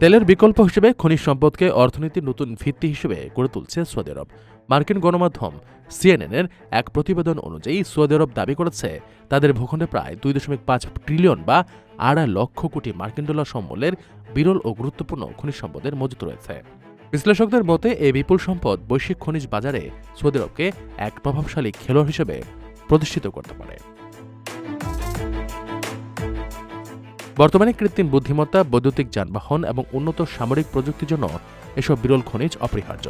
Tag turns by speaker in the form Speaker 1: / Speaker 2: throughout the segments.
Speaker 1: তেলের বিকল্প হিসেবে খনিজ সম্পদকে অর্থনীতির নতুন ভিত্তি হিসেবে গড়ে তুলছে সৌদি আরব। মার্কিন গণমাধ্যম সিএনএনের এক প্রতিবেদন অনুযায়ী সৌদি আরব দাবি করেছে, তাদের ভূখণ্ডে প্রায় দুই দশমিক পাঁচ ট্রিলিয়ন বা আড়াই লক্ষ কোটি মার্কিন ডলার সম্বলের বিরল ও গুরুত্বপূর্ণ খনিজ সম্পদের মজুত রয়েছে। বিশ্লেষকদের মতে, এই বিপুল সম্পদ বৈশ্বিক খনিজ বাজারে সৌদি আরবকে এক প্রভাবশালী খেলোয়াড় হিসেবে প্রতিষ্ঠিত করতে পারে। বর্তমানে কৃত্রিম বুদ্ধিমত্তা, বৈদ্যুতিক যানবাহন এবং উন্নত সামরিক প্রযুক্তির জন্য এসব বিরল খনিজ অপরিহার্য।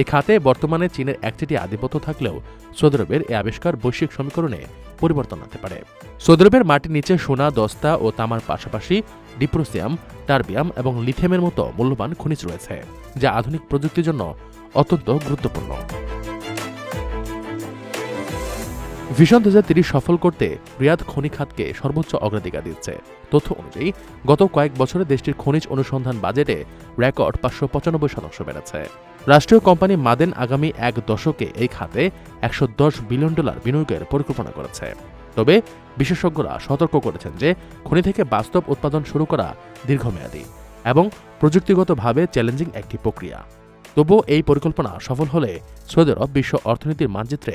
Speaker 1: এই খাতে বর্তমানে চীনের একচেটি আধিপত্য থাকলেও সৌদি আরবের এই আবিষ্কার বৈশ্বিক সমীকরণে পরিবর্তন আনতে পারে। সৌদি আরবের মাটির নিচে সোনা, দস্তা ও তামার পাশাপাশি ডিপ্রোসিয়াম, টার্বিয়াম এবং লিথিয়ামের মতো মূল্যবান খনিজ রয়েছে, যা আধুনিক প্রযুক্তির জন্য অত্যন্ত গুরুত্বপূর্ণ। ভিশন দু সফল করতে রিয়াদ খনি খাতকে সর্বোচ্চ অগ্রাধিকার দিচ্ছে। তথ্য অনুযায়ী, গত কয়েক বছরে দেশটির খনিজ অনুসন্ধান বাজেটে রেকর্ড পাঁচশো পঁচানব্বই শতাংশ বেড়েছে। রাষ্ট্রীয় কোম্পানি মাদেন আগামী এক দশকে এই খাতে একশো দশ বিলিয়ন ডলার বিনিয়োগের পরিকল্পনা করেছে। তবে বিশেষজ্ঞরা সতর্ক করেছেন যে, খনি থেকে বাস্তব উৎপাদন শুরু করা দীর্ঘমেয়াদী এবং প্রযুক্তিগতভাবে চ্যালেঞ্জিং একটি প্রক্রিয়া। তবুও এই পরিকল্পনা সফল হলে সৌদি আরব বিশ্ব অর্থনীতির মানচিত্রে